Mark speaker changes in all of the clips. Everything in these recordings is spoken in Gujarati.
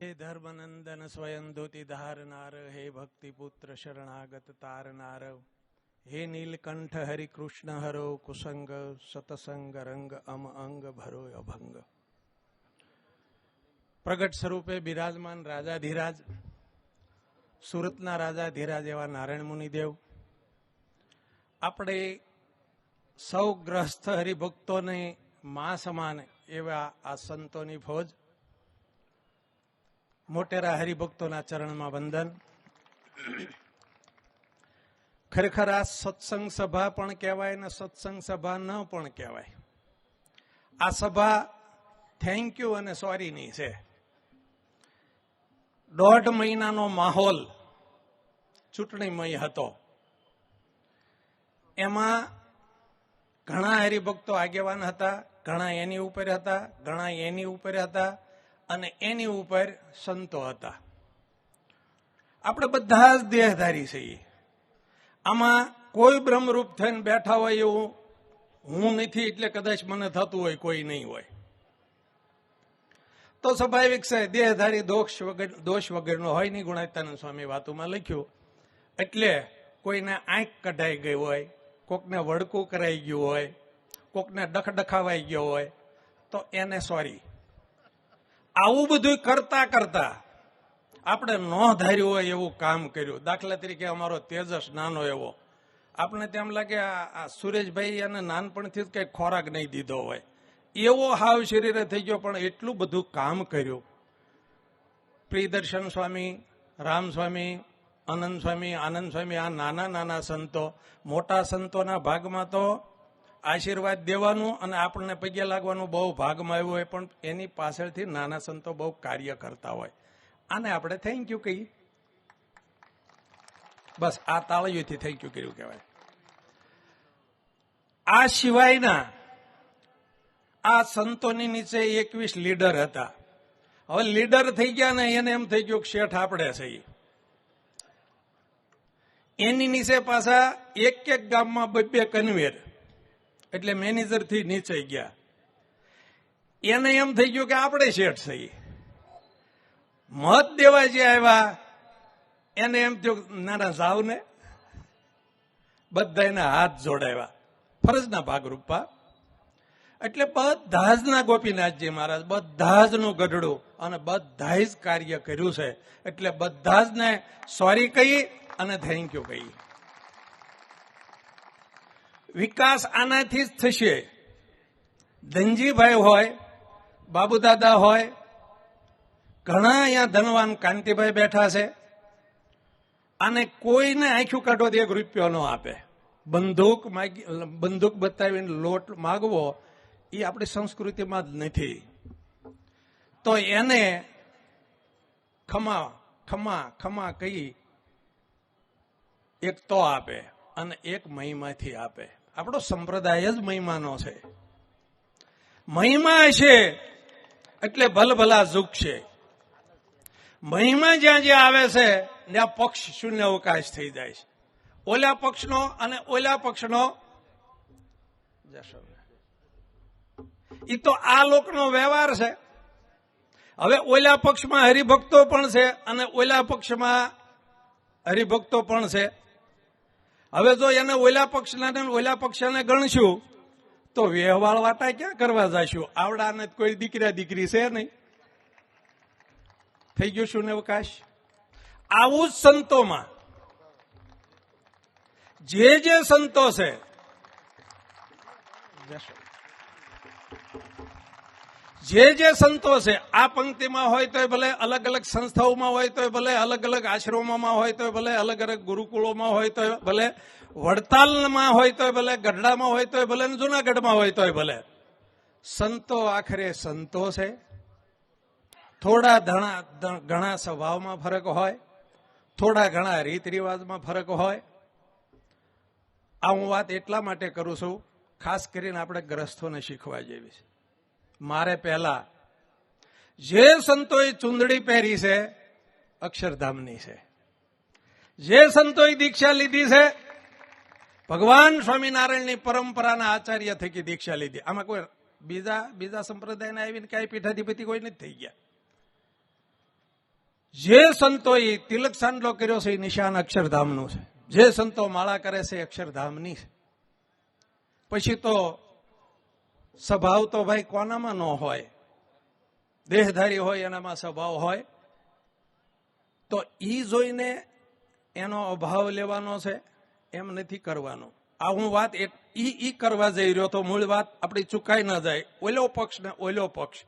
Speaker 1: હે ધર્મનંદન સ્વયં ધોતી ધારનાર, હે ભક્તિપુત્ર શરણાગત તારનાર, હે નીલકંઠ હરિકૃષ્ણ હરો, કુસંગ સતસંગ રંગ અમ અંગ ભરો અભંગ પ્રગટ સ્વરૂપે બિરાજમાન રાજાધીરાજ, સુરતના રાજાધીરાજ એવા નારાયણ મુનિદેવ. આપણે સૌ ગ્રસ્થ હરિભક્તોને મા સમાન એવા આ સંતોની ફોજ મોટેરા હરિભક્તોના ચરણમાં વંદન. ખરેખર આ સત્સંગ સભા પણ કહેવાય ને સત્સંગ સભા ન પણ કહેવાય. આ સભા થેન્ક યુ અને સોરીની છે. દોઢ મહિનાનો માહોલ ચૂંટણીમય હતો. એમાં ઘણા હરિભક્તો આગેવાન હતા, ઘણા એની ઉપર હતા, ઘણા એની ઉપર હતા અને એની ઉપર સંતો હતા. આપણે બધા જ દેહધારી છીએ. આમાં કોઈ બ્રહ્મરૂપ થઈને બેઠા હોય એવું હું નથી, એટલે કદાચ મને થતું હોય, કોઈ નહીં હોય. તો સ્વાભાવિક છે દેહધારી દોષ વગર, દોષ વગરનો હોય નહીં ગુણાતાનંદ સ્વામી વાતોમાં લખ્યું. એટલે કોઈને આંખ કઢાઈ ગઈ હોય, કોકને વડકું કરાઈ ગયું હોય, કોકને ડખડખાવાઈ ગયો હોય, તો એને સોરી આવું બધું કરતા કરતા આપણે ન ધાર્યું હોય એવું કામ કર્યું. દાખલા તરીકે અમારો તેજસ નાનો એવો. આપણે તેમ લાગે આ સુરેશભાઈ અને નાનપણથી જ કંઈ ખોરાક નહીં દીધો હોય. એવો હાવ શરીરે થઈ ગયો, પણ એટલું બધું કામ કર્યું. પ્રિયદર્શન સ્વામી, રામ સ્વામી આનંદ સ્વામી આનંદ સ્વામી, આ નાના નાના સંતો. મોટા સંતોના ભાગમાં તો આશીર્વાદ દેવાનું અને આપણને પગે લાગવાનું બહુ ભાગમાં આવ્યું હોય, પણ એની પાછળથી નાના સંતો બહુ કાર્ય કરતા હોય. આને આપણે થેન્ક યુ કહીએ. બસ, આ તાળીઓથી થેન્ક યુ કર્યું કહેવાય. આ સિવાયના આ સંતોની નીચે એકવીસ લીડર હતા. હવે લીડર થઈ ગયા ને એને એમ થઈ ગયું કે શેઠ આપણે છીએ એની નીચે પાછા એક એક ગામમાં બે કન્વેર એટલે મેનેજરથી નીચે ગયા. એને એમ થઈ ગયું કે આપણે શેઠ છીએ. મત દેવા આવ્યા, એને એમ થયું, નાના જાવ ને બધા હાથ જોડાવ્યા ફરજના ભાગરૂપા. એટલે બધા જ ના ગોપીનાથજી મહારાજ બધા જ નું ગઢડું અને બધા જ કાર્ય કર્યું છે. એટલે બધા જ ને સોરી કહી અને થેન્ક યુ કહી. વિકાસ આનાથી જ થશે. ધનજીભાઈ હોય, બાબુદાદા હોય, ઘણા અહીંયા ધનવાન કાંતિભાઈ બેઠા છે. અને કોઈને આંખ્યું કાઢો એક રૂપિયો ન આપે. બંદૂક માગી, બંદૂક બતાવીને લોટ માગવો, એ આપણી સંસ્કૃતિમાં જ નથી. તો એને ખમા ખમા ખમા કહી એક તો આપે અને એક મહિમાથી આપે. આપણો સંપ્રદાય જ મહિમાનો છે. મહિમા છે એટલે ભલભલા ઝુક છે. મહિમા જ્યાં જ્યાં આવે છે, ત્યાં પક્ષ શૂન્ય અવકાશ થઈ જાય છે. ઓલા પક્ષનો અને ઓલા પક્ષનો એ તો આ લોકનો વ્યવહાર છે. હવે ઓલા પક્ષમાં હરિભક્તો પણ છે અને ઓલા પક્ષમાં હરિભક્તો પણ છે. હવે જો એને ઓલા પક્ષના ઓલા પક્ષને ગણશું, તો વ્યવહાર વાટા ક્યાં કરવા જશું? આવડાને કોઈ દીકરા દીકરી છે નહીં. થઈ ગયું શું ને અવકાશ આવું જ સંતોમાં. જે જે સંતો છે જે જે સંતો છે, આ પંક્તિમાં હોય તો ભલે અલગ અલગ સંસ્થાઓમાં હોય તો ભલે અલગ અલગ આશ્રમોમાં હોય તો ભલે અલગ અલગ ગુરુકુળોમાં હોય તો ભલે, વડતાલમાં હોય તો ભલે, ગઢડામાં હોય તો ભલે જુનાગઢમાં હોય તો ભલે. સંતો આખરે સંતો છે. થોડા ઘણા ઘણા સ્વભાવમાં ફરક હોય. થોડા ઘણા રીત રિવાજમાં ફરક હોય. આ હું વાત એટલા માટે કરું છું, ખાસ કરીને આપણે ગ્રસ્થોને શીખવા જેવી છે. મારે પહેલા, જે સંતોએ ચુંદડી પહેરી છે, અક્ષરધામની છે. જે સંતોએ દીક્ષા લીધી છે, ભગવાન સ્વામિનારાયણની પરંપરાના આચાર્ય થકી દીક્ષા લીધી. આમાં કોઈ બીજા બીજા સંપ્રદાયને આવીને કઈ પીઠાધિપતિ કોઈ નથી થઈ ગયા. જે સંતોએ તિલક સાંડલો કર્યો છે, એ નિશાન અક્ષરધામનું છે. જે સંતો માળા કરે છે અક્ષરધામની છે. પછી તો સ્વભાવ તો ભાઈ કોનામાં ન હોય? દેહધારી હોય એનામાં સ્વભાવ હોય? તો ઈ જોઈને એનો અભાવ લેવાનો છે, એમ નથી કરવાનો. આ હું વાત એક ઈ ઈ કરવા જઈ રહ્યો તો મૂળ વાત આપણી ચુકાઈ ન જાય. ઓલો પક્ષ ને ઓલો પક્ષ.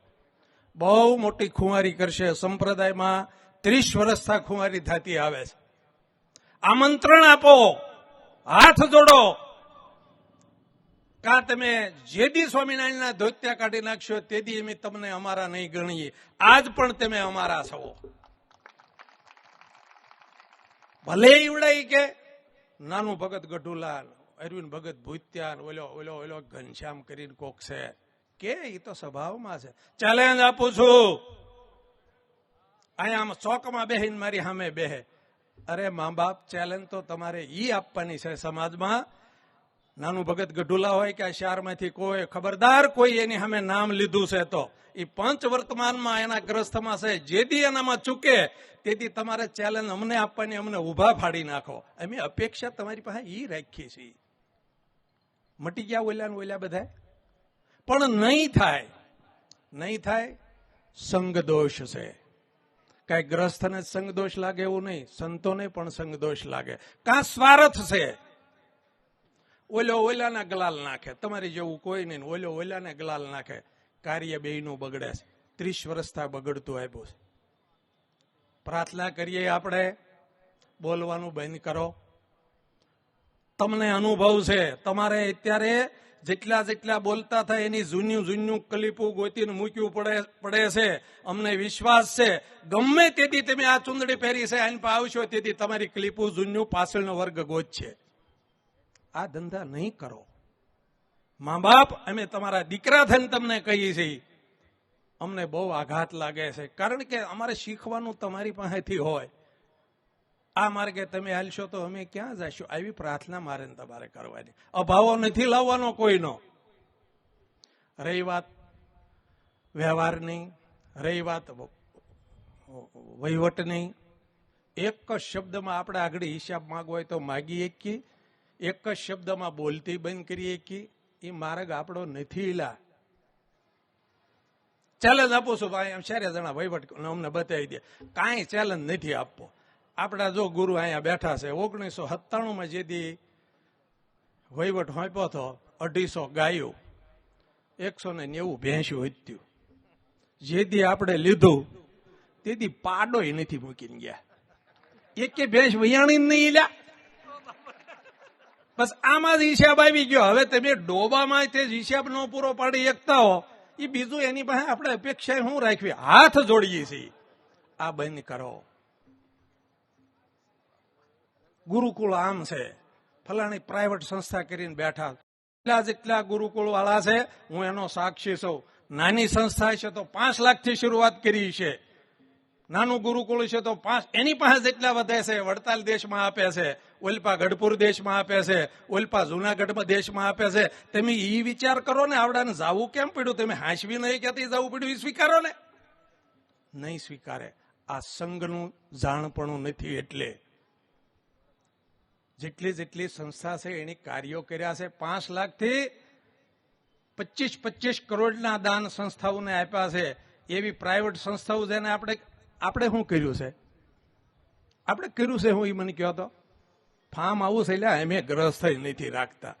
Speaker 1: બહુ મોટી ખુવારી કરશે. સંપ્રદાયમાં ત્રીસ વર્ષથી ખુવારી થતી આવે છે. આમંત્રણ આપો. હાથ જોડો. કા તમે જેદી સ્વામિનારાયણના ધોત્યા કાઢી નાખશો તેદી અમે તમને અમારા નહીં ગણીએ. આજ પણ તમે અમારા છો. ભલે ઈવડાઈ કે નાનું ભગત ગઢુલાલ, અરવિંદ ભગત ભૂત્યાન ઓલો ઓલો ઓલો ઘનશ્યામ કરીને કોક છે. કે એ તો સ્વભાવમાં છે. ચેલેન્જ આપું છું. અહીંયા આમ ચોકમાં બેહીને મારી સામે બેહે. અરે મા બાપ ચેલેન્જ તો તમારે ઈ આપવાની છે સમાજમાં. નાનું ભગત ગઢુલા હોય કે આ શહેરમાંથી કોઈ ખબરદાર કોઈ એની સામે નામ લીધું છે તો એ પંચ વર્તમાનમાં એના ગ્રસ્તમાં છે. જેથી એનામાં ચૂકે તેથી તમારે ચેલેન્જ અમને આપવાની, અમને ઊભા ફાડી નાખો. અમે અપેક્ષા તમારી પાસે એ રાખીએ છીએ. મટી ગયા ઓલ્યા ઓલ્યા બધા પણ નહીં થાય નહીં થાય સંગ દોષ છે. કઈ ગ્રસ્થને સંગ દોષ લાગે એવું નહીં, સંતોને પણ સંગ દોષ લાગે. કાં સ્વાર્થ છે? ઓલો ઓલાને ગલાલ નાખે. તમારી જેવું કોઈ નહીં ઓલો ઓલાને ગલાલ નાખે. કાર્ય બેયનું બગડે છે. ત્રીસ વર્ષથી બગડતું આવ્યું છે. પ્રાર્થના કરીએ આપણે. બોલવાનું બંધ કરો. તમને અનુભવ છે. તમારે અત્યારે જેટલા જેટલા બોલતા થાય એની જૂન્યું જૂન્યું કલીપું ગોતીને મૂક્યું પડે પડે છે. અમને વિશ્વાસ છે. ગમે તેથી તમે આ ચુંદડી પહેરી છે, આઈને પા આવશો તેથી તમારી કલીપું જૂન્યું પાછળનો વર્ગ ગોત છે આ ધંધા નહીં કરો. મા બાપ અમે તમારા દીકરા થઈને તમને કહીએ છીએ. અમને બહુ આઘાત લાગે છે. કારણ કે અમારે શીખવાનું તમારી પાસેથી હોય. આ માર્ગે તમે હાલશો તો અમે ક્યાં જઈશું આવી પ્રાર્થના મારે તમારે કરવાની. અભાવો નથી લાવવાનો કોઈનો. રહી વાત વ્યવહારની, રહી વાત વહીવટની. એક જ શબ્દમાં આપણે આગળ હિસાબ માંગવો હોય તો માગી શકીએ. એક જ શબ્દમાં બોલતી બંધ કરીએ કે એ માર્ગ આપણો નથી લા ચેલેન્જ આપું છું ભાઈ એમ ચારે જણા વહીવટ અમને બતાવી દે. કાંઈ ચેલેન્જ નથી આપવો. આપણા જો ગુરુ અહીંયા બેઠા છે, ઓગણીસો સત્તાણુંમાં જેથી વહીવટ હોંપ્યો હતો, અઢીસો ગાયો. એકસો ને નેવું ભેંસ્યું હત્યું જેથી આપણે લીધું, તેથી પાડોય નથી મૂકીને ગયા. એક કે ભેંસ વૈયાણી નહીં લ્યા બસ આમાં જ હિસાબ આવી ગયો. હવે તમે ડોબામાં તે હિસાબ નો પૂરો પાડી એકતા હો. એ બીજું એની પાસે આપણે અપેક્ષા શું રાખવી? હાથ જોડીએ છીએ. આ બંધ કરો. ગુરુકુળ આમ છે. ફલાણી પ્રાઇવેટ સંસ્થા કરીને બેઠા. એટલા જેટલા ગુરુકુળ વાળા છે, હું એનો સાક્ષી છું. નાની સંસ્થા છે તો પાંચ લાખથી શરૂઆત કરી છે. નાનું ગુરુકુળ છે તો પાંચ એની પાસે જેટલા વધે છે, વડતાલ દેશમાં આપે છે ઓલપા ગઢપુર દેશમાં આપે છે ઓલપા જુનાગઢમાં દેશમાં આપે છે. તમે એ વિચાર કરો ને, આવડાને જાવું કેમ પડ્યું? તમે હાંસવી નહીં ક્યાંથી જવું પડ્યું? એ સ્વીકારો ને. નહીં સ્વીકારે. આ સંઘનું જાણપણું નથી એટલે. જેટલી જેટલી સંસ્થા છે એની કાર્યો કર્યા છે. પાંચ લાખથી પચીસ પચીસ કરોડના દાન સંસ્થાઓને આપ્યા છે. એવી પ્રાઇવેટ સંસ્થાઓ જેને આપણે આપણે શું કર્યું છે? આપણે કર્યું છે હું એ મને કહો તો? ફાર્મ આવું છે એટલે એમ ગ્રસ્ત નથી રાખતા.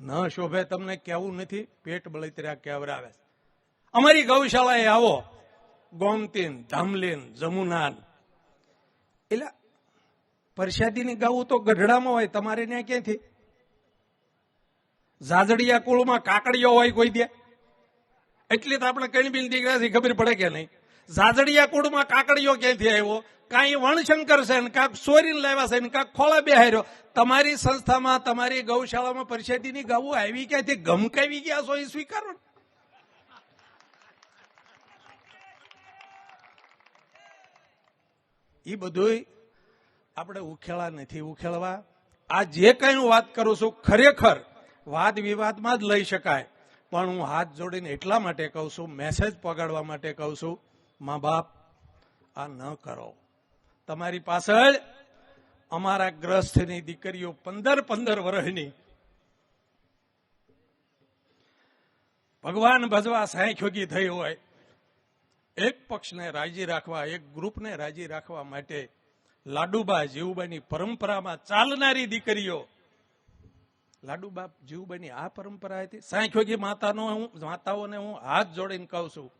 Speaker 1: ન શોભે તમને કેવું નથી, પેટ બળતર્યા કેવરાવે અમારી ગૌશાળાએ આવો, ગોમતીન, ધામલીન, જમુનાન. એટલે પરસાદીની ગાવું તો ગઢડામાં હોય, તમારે ત્યાં ક્યાંથી? ઝાઝડિયા કુળમાં કાકડીઓ હોય કોઈ દે એટલી તો આપણે કણબીલ દીકરાથી ખબર પડે કે નહીં? ઝાઝડિયા કુળમાં કાકડીઓ ક્યાંથી આવ્યો? કાંઈ વણશંકર છે ને કાંક સોરીને લાવ્યા છે ને કાંક ખોળા બેહાર્યો. તમારી સંસ્થામાં, તમારી ગૌશાળામાં પરિષદની ગાવું આવી ક્યાંથી? ગમકાવી ગયા છો એ સ્વીકારો એ બધું આપણે ઉખેળા નથી ઉખેળવા. આ જે કઈ હું વાત કરું છું ખરેખર વાદ વિવાદમાં જ લઈ શકાય. પણ હું હાથ જોડીને એટલા માટે કહું છું મેસેજ પગાડવા માટે કહું છું મા બાપ, આ ન કરો. તમારી પાછળ અમારા ગ્રસ્થની દીકરીઓ પંદર પંદર વર્ષની. ભગવાન ભજવા સાંખ્યોગી થઈ હોય, એક પક્ષને રાજી રાખવા, એક ગ્રુપને રાજી રાખવા માટે લાડુબા જીવબાની પરંપરામાં ચાલનારી દીકરીઓ. લાડુબા જીવબાની આ પરંપરા હતી? સાંખ્યોગી માતાનો હું, માતાઓને હું હાથ જોડીને કહું છું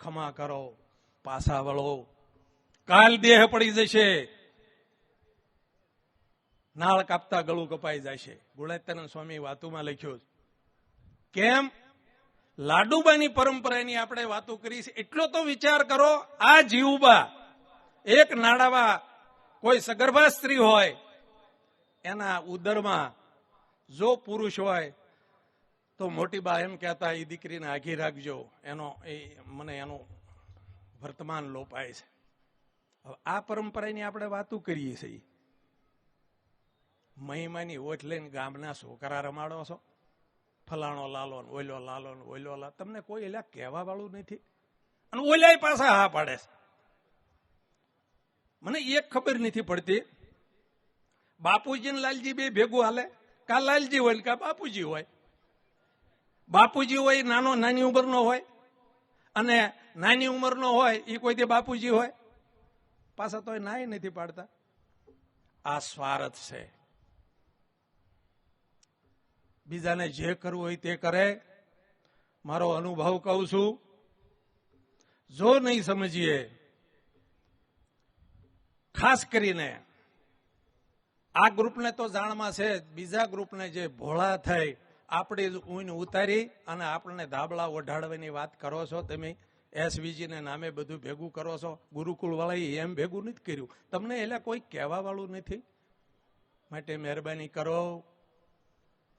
Speaker 1: ખમા કરો પાછા વળો. કાલ દેહ પડી જશે. નાળ કાપતા ગળું કપાઈ જાય છે ગુણાત્યાનંદ સ્વામી વાતોમાં લખ્યું કેમ? લાડુબાની પરંપરાની આપણે વાતો કરી છે. એટલો તો વિચાર કરો આ જીવબા એક નાડાવા કોઈ સગર્ભા સ્ત્રી હોય એના ઉદરમાં જો પુરુષ હોય તો મોટી બા એમ કહેતા એ દીકરીને આઘી રાખજો. એનો એ મને એનું વર્તમાન લોપાય છે. હવે આ પરંપરાની આપણે વાતો કરીએ છીએ. મહિમાની ઓઠ લઈને ગામના છોકરા રમાડો છો. ફલાણો લાલો ને ઓઈલો લાલો ને ઓઈલો લા તમને કોઈ એલા કહેવા વાળું નથી. અને ઓલાય પાછા હા પાડે છે. મને એક ખબર નથી પડતી. બાપુજી ને લાલજી બે ભેગું હાલે. કા લાલજી હોય કા બાપુજી હોય. બાપુજી હોય, નાનો, નાની ઉંમરનો હોય, અને નાની ઉંમરનો હોય એ કોઈ તે બાપુજી હોય, પાછા તો નાય નથી પાડતા. આ સ્વાર્થ છે. બીજાને જે કરવું હોય તે કરે. મારો અનુભવ કહું છું. જો નહીં સમજીએ, ખાસ કરીને આ ગ્રુપને તો જાણમાં છે. બીજા ગ્રુપને જે ભોળા થઈ આપણી જ ઊન ઉતારી અને આપણને ધાબળા ઓઢાડવાની વાત કરો છો. તમે એસવીજીને નામે બધું ભેગું કરો છો. ગુરુકુળવાળાએ એમ ભેગું નથી કર્યું. તમને એટલે કોઈ કહેવાવાળું નથી? માટે મહેરબાની કરો.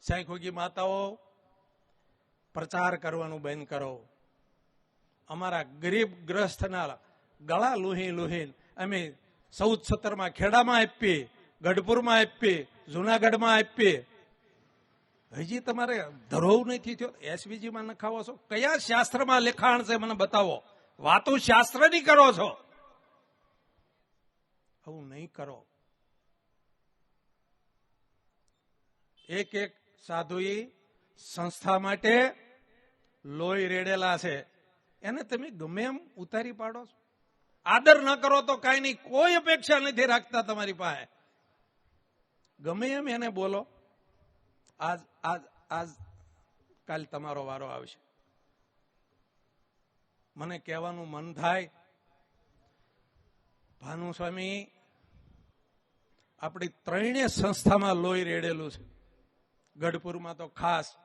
Speaker 1: સાંખોગી માતાઓ, પ્રચાર કરવાનું બંધ કરો. અમારા ગરીબ ગ્રસ્થના ગળા લુહી લુહીન અમે ચૌદ સત્તરમાં ખેડામાં આપીએ, ગઢપુરમાં આપીએ, જુનાગઢમાં આપીએ હજી તમારે ધરોવ નથી થયો. એસવીજીમાં નખાવો છો? કયા શાસ્ત્રમાં લેખાણ છે મને બતાવો? વાતો શાસ્ત્રની કરો છો. આવું નહીં કરો. એક એક સાધુએ સંસ્થા માટે લોહી રેડેલા છે. એને તમે ગમે એમ ઉતારી પાડો છો. આદર ન કરો તો કાંઈ નહીં કોઈ અપેક્ષા નથી રાખતા તમારી પાસે. ગમે એમ એને બોલો. આજ આજ કાલ તમારો વારો આવશે. મને કહેવાનું મન થાય ભાનુસ્વામી આપણી ત્રણેય સંસ્થામાં લોહી રેડેલું છે. ગઢપુરમાં તો ખાસ.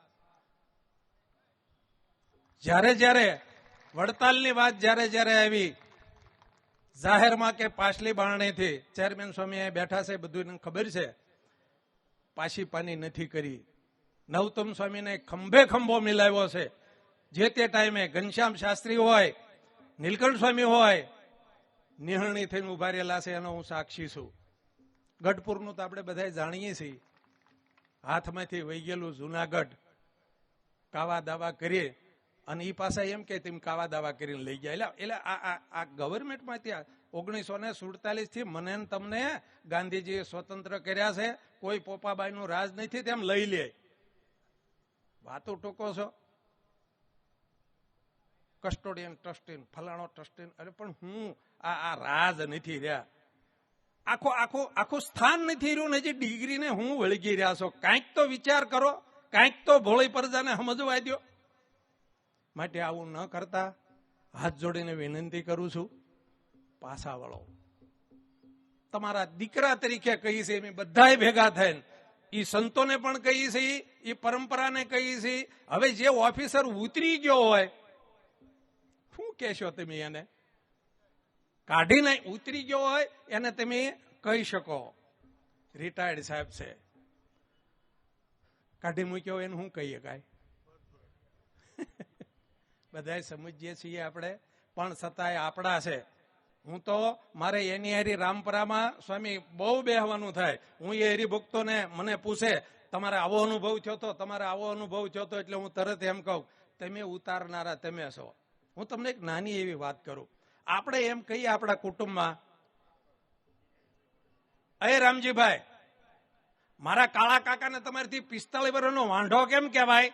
Speaker 1: જ્યારે જ્યારે વડતાલની વાત જ્યારે જ્યારે આવી, જાહેરમાં કે પાછલી બારણેથી, ચેરમેન સ્વામી બેઠા છે બધું ખબર છે. પાછી પાની નથી કરી. નવતમ સ્વામીને ખંભે ખંભો મિલાવ્યો છે. જે તે ટાઈમે ઘનશ્યામ શાસ્ત્રી હોય, નીલકંઠ સ્વામી હોય, નિહરણી થઈને ઊભા રહેલા છે, એનો હું સાક્ષી છું. ગઢપુરનું તો આપણે બધા જાણીએ છીએ. હાથમાંથી વહી ગયેલું જુનાગઢ, કાવા દાવા કરીએ, અને એ પાછા એમ કે તેમ કાવા દાવા કરીને લઈ ગયા. એટલે એટલે આ આ આ ગવર્મેન્ટમાં ત્યાં ઓગણીસો ને સુડતાલીસથી મને તમને ગાંધીજીએ સ્વતંત્ર કર્યા છે. કોઈ પોપાબાઈનું રાજ નથી, તેમ લઈ લે. વાતો ટૂંકો છો? કસ્ટોડિયન ટ્રસ્ટીન ફલાણો ટ્રસ્ટીન અરે પણ હું આ આ રાજ નથી રહ્યા. આખો આખો, આખું સ્થાન નથી રહ્યું ને હજી ડિગ્રીને હું વળગી રહ્યા છો. કાંઈક તો વિચાર કરો, કાંઈક તો ભોળી પરજાને સમજવા દો માટે આવું ન કરતા હાથ જોડીને વિનંતી કરું છું પાછા વળો. તમારા દીકરા તરીકે કહી છે એમ બધાએ ભેગા થઈને એ સંતોને પણ કહી છે એ પરંપરાને કહી છે. હવે જે ઓફિસર ઉતરી ગયો હોય, શું કહેશો તમે એને? કાઢીને ઉતરી ગયો હોય, એને તમે કહી શકો. રિટાયર્ડ સાહેબ છે. કાઢી મૂક્યો એને શું કહીએ કાંઈ? બધા સમજીએ છીએ આપણે, પણ છતાંય આપણા છે. હું તો મારે એની હારી રામપરામાં સ્વામી બહુ બેહવાનું થાય. હું એ હરિભક્તોને મને પૂછે, તમારે આવો અનુભવ થયો તો? તમારે આવો અનુભવ થયો તો એટલે હું તરત એમ કહું, તમે ઉતારનારા તમે છો. હું તમને એક નાની એવી વાત કરું. આપણે એમ કહીએ આપણા કુટુંબમાં અરે રામજીભાઈ, મારા કાળા કાકાને તમારીથી પિસ્તાળીસ વર્ષનો વાંઢો કેમ કહેવાય?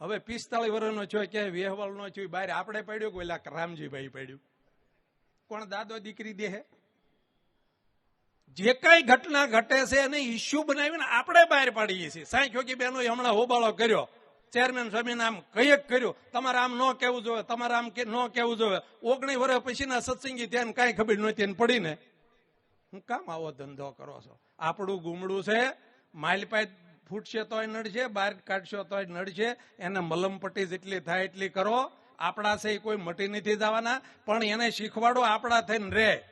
Speaker 1: હવે પિસ્તાળીસ વર્ષનો છો કે વેહવાલ નો છો બહાર આપણે પડ્યું કોઈ રામજીભાઈ પડ્યું? કોણ દાદો દીકરી દેહે જે કઈ ઘટના ઘટે છે એને ઇસ્યુ બનાવીને આપણે બહાર પાડીએ છીએ. સાંઈ ખોકી બેનો હમણાં હોબાળો કર્યો. ચેરમેન સ્વામીને આમ કઈ કર્યું. તમારે આમ ન કેવું જોઈએ, તમારે આમ ન કેવું જોઈએ. ઓગણીસ વર્ષ પછીના સત્સંગી ત્યાં કાંઈ ખબર નહોતી એને પડીને. હું કામ આવો ધંધો કરો છો? આપણું ગુમડું છે માઇલપાઈ ફૂટશે તોય નડશે બહાર કાઢશો તોય નડશે, એને મલમપટ્ટી જેટલી થાય એટલી કરો. આપણા છે એ કોઈ મટી નથી જવાના, પણ એને શીખવાડો, આપણા થઈને રે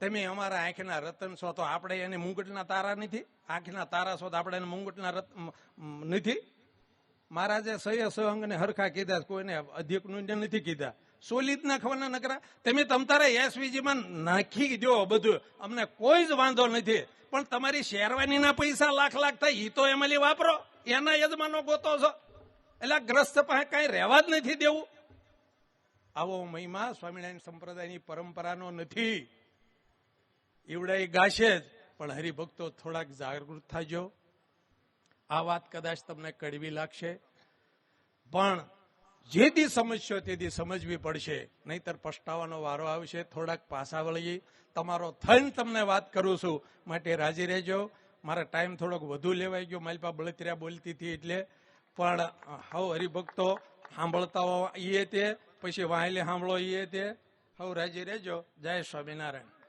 Speaker 1: તમે અમારા આંખના રતન છો તો આપણે એને મુંગટના તારા નથી, આંખના તારા છો તો આપણે એને મુંગટના રત્ન નથી. મહારાજે સહંગ સહંગને હરખા કીધા, કોઈને ને નથી કીધા. સોલિત નાખવાના નકરા. તમે તમતારે એસવીજીમાં નાખી દો બધું. અમને કોઈ જ વાંધો નથી. પણ તમારી શેરવાનીના પૈસા લાખ લાખ થાય એ તો એમાં વાપરો. એના યજમાનો ગોતો છો. એટલે ગ્રસ્ત પાસે કાંઈ રહેવા જ નથી દેવું. આવો મહિમા સ્વામિનારાયણ સંપ્રદાયની પરંપરાનો નથી. ઈવડાઈ ગાશે જ, પણ હરિભક્તો થોડાક જાગૃત થાજો. આ વાત કદાચ તમને કડવી લાગશે, પણ જે દી સમજશો તે દી સમજવી પડશે. નહીતર પસ્તાવાનો વારો આવશે, થોડાક પાસા વળીએ તમારો થઈને તમને વાત કરું છું. માટે રાજી રહેજો. મારા ટાઈમ થોડોક વધુ લેવાઈ ગયો. મારી પાસે બળતરિયા બોલતી હતી એટલે પણ હવ હરિભક્તો સાંભળતા હો ઈએ તે, પછી વાહેલે સાંભળો ઈએ તે. હવ રાજી રહેજો. જય સ્વામિનારાયણ.